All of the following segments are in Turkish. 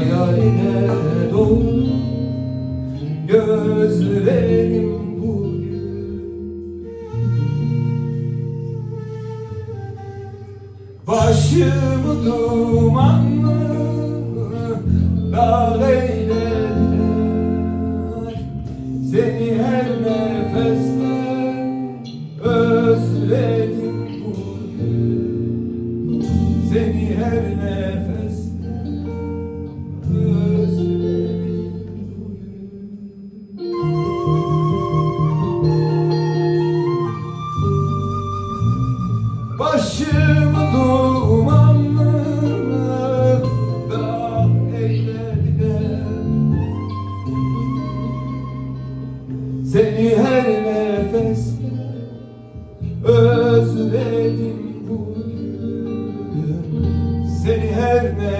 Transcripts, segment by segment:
hayaline doğdu gözlerim bugün. Başımı dumanlı dağlayın her nefeste özledim bu günü Seni her nefeste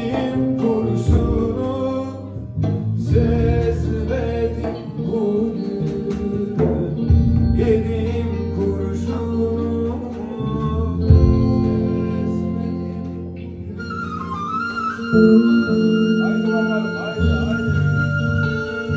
வாழ்க வாழ்க